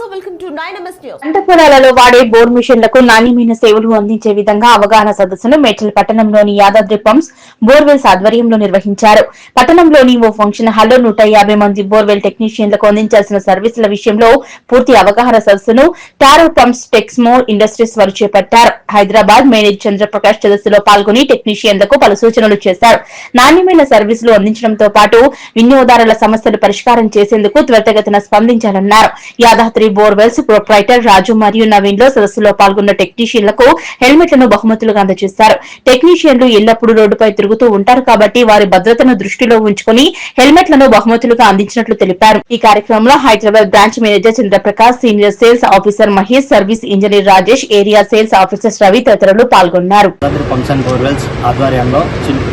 Also, welcome to 9MS News. పంట పొలాలలో వాడే బోర్ మిషన్లకు నాణ్యమైన సేవలు అందించే విధంగా అవగాహన సదస్సును మేడ్చల్ పట్టణంలోని యాదాద్రి పంప్స్ బోర్వెల్స్ ఆధ్వర్యంలో నిర్వహించారు పట్టణంలోని ఓ ఫంక్షన్ హాల్లో నూట యాభై మంది బోర్వెల్ టెక్నీషియన్లకు అందించాల్సిన సర్వీసుల విషయంలో పూర్తి అవగాహన సదస్సును టారో పంప్స్ టెక్స్మో ఇండస్ట్రీస్ వారు చేపట్టారు హైదరాబాద్ మేనేజ్ చంద్రప్రకాష్ సదస్సులో పాల్గొని టెక్నీషియన్లకు పలు సూచనలు చేశారు. నాణ్యమైన సర్వీసులు అందించడంతో పాటు వినియోగదారుల సమస్యలు పరిష్కారం చేసేందుకు త్వరితగతిన స్పందించాలన్నారు. యాదాద్రి బోర్వెల్స్ ప్రొప్రైటర్ రాజు మరియు నవీన్లో సదస్సులో పాల్గొన్న టెక్నీషియన్లకు హెల్మెట్లను బహుమతులుగా అందజేశారు. టెక్నీషియన్లు ఎల్లప్పుడూ రోడ్డుపై తిరుగుతూ ఉంటారు కాబట్టి వారి భద్రతను దృష్టిలో ఉంచుకుని హెల్మెట్లను బహుమతులుగా అందించినట్లు తెలిపారు. ఈ కార్యక్రమంలో Hyderabad branch manager Chandraprakash senior sales officer Mahesh service engineer Rajesh area sales officer officers Ravi తదితరులు పాల్గొన్నారు. ఫంక్షన్ బోర్వెల్స్ ఆధ్వర్యంలో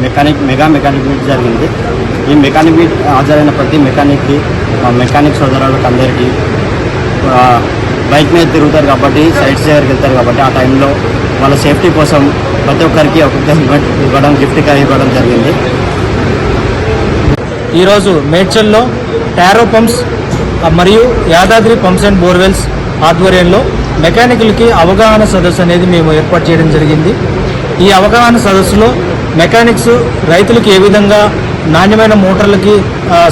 మెకానిక్ మెగా మెకానిక్ మీట్ జరిగింది. ఈ మెకానిక్ మీట్ హాజరైన ప్రతి మెకానిక్కి మెకానిక్ సోదరులకు అందరికీ బైక్ మీద తిరుగుతారు కాబట్టి సైడ్స్ దగ్గరికి వెళ్తారు కాబట్టి ఆ టైంలో వాళ్ళ సేఫ్టీ కోసం ప్రతి ఒక్కరికి ఒక్కొక్క హెల్మెట్ ఇవ్వడం గిఫ్ట్గా ఇవ్వడం జరిగింది. ఈరోజు మేడ్చల్లో టారో పంప్స్ మరియు యాదాద్రి పంప్స్ అండ్ బోర్వెల్స్ ఆధ్వర్యంలో మెకానికల్కి అవగాహన సదస్సు అనేది మేము ఏర్పాటు చేయడం జరిగింది. ఈ అవగాహన సదస్సులో మెకానిక్స్ రైతులకు ఏ విధంగా నాణ్యమైన మోటార్లకి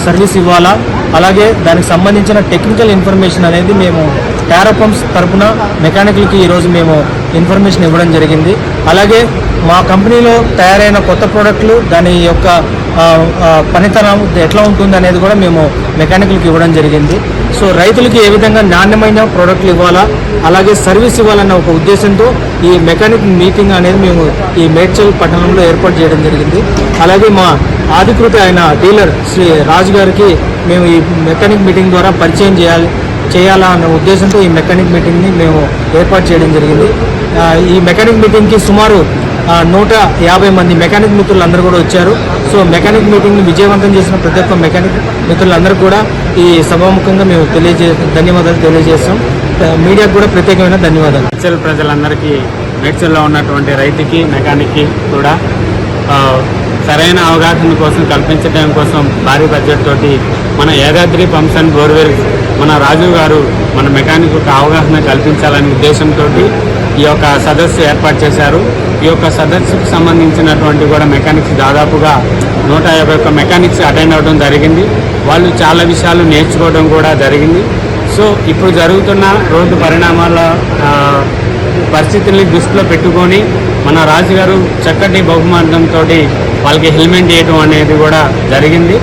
సర్వీస్ ఇవ్వాలా అలాగే దానికి సంబంధించిన టెక్నికల్ ఇన్ఫర్మేషన్ అనేది మేము టారో పంప్స్ తరపున మెకానికల్కి ఈరోజు మేము ఇన్ఫర్మేషన్ ఇవ్వడం జరిగింది. అలాగే మా కంపెనీలో తయారైన కొత్త ప్రోడక్ట్లు దాని యొక్క పనితనం ఎట్లా ఉంటుంది అనేది కూడా మేము మెకానికల్కి ఇవ్వడం జరిగింది. సో రైతులకి ఏ విధంగా నాణ్యమైన ప్రోడక్ట్లు ఇవ్వాలా అలాగే సర్వీస్ ఇవ్వాలన్న ఒక ఉద్దేశంతో ఈ మెకానిక్ మీటింగ్ అనేది మేము ఈ మేడ్చల్ పట్టణంలో ఏర్పాటు చేయడం జరిగింది. అలాగే మా అధికృత అయిన డీలర్ శ్రీ రాజు గారికి మేము ఈ మెకానిక్ మీటింగ్ ద్వారా పరిచయం చేయాలి చేయాలా ఉద్దేశంతో ఈ మెకానిక్ మీటింగ్ని మేము ఏర్పాటు చేయడం జరిగింది. ఈ మెకానిక్ మీటింగ్కి సుమారు నూట యాభై మంది మెకానిక్ మిత్రులు అందరూ కూడా వచ్చారు. సో మెకానిక్ మీటింగ్ని విజయవంతం చేసిన ప్రతి ఒక్క మెకానిక్ మిత్రులందరూ కూడా ఈ సభాముఖంగా మేము తెలియజే ధన్యవాదాలు తెలియజేస్తాం. మీడియాకు కూడా ప్రత్యేకమైన ధన్యవాదాలు. మేడ్చల్ ప్రజలందరికీ మేడ్చల్లో ఉన్నటువంటి రైతుకి మెకానిక్కి కూడా సరైన అవగాహన కోసం కల్పించడం కోసం భారీ బడ్జెట్ తోటి మన యాదాద్రి పంప్స్ అండ్ బోర్వెల్ మన రాజు గారు మన మెకానిక్ అవగాహన కల్పించాలనే ఉద్దేశంతో ఈ యొక్క సదస్సు ఏర్పాటు చేశారు. ఈ యొక్క సదస్సుకు సంబంధించినటువంటి కూడా మెకానిక్స్ దాదాపుగా నూట యాభై ఒక్క మెకానిక్స్ అటెండ్ అవ్వడం జరిగింది. వాళ్ళు చాలా విషయాలు నేర్చుకోవడం కూడా జరిగింది. సో ఇప్పుడు జరుగుతున్న రోడ్డు పరిణామాల పరిస్థితుల్ని దృష్టిలో పెట్టుకొని మన రాజుగారు చక్కటి బహుమానంతో వాళ్ళకి హెల్మెట్ వేయడం అనేది కూడా జరిగింది.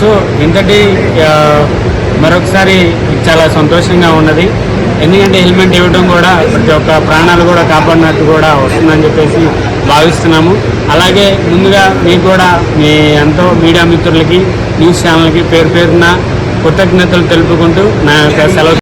సో ఇంతటి మరొకసారి చాలా సంతోషంగా ఉన్నది. ఎందుకంటే హెల్మెట్ ఇవ్వడం కూడా ప్రతి ఒక్క ప్రాణాలు కూడా కాపాడినట్టు కూడా వస్తుందని చెప్పేసి భావిస్తున్నాము. అలాగే ముందుగా మీకు కూడా మీ ఎంతో మీడియా మిత్రులకి న్యూస్ ఛానల్కి పేరు పేరున కృతజ్ఞతలు తెలుపుకుంటూ నా యొక్క సెలవు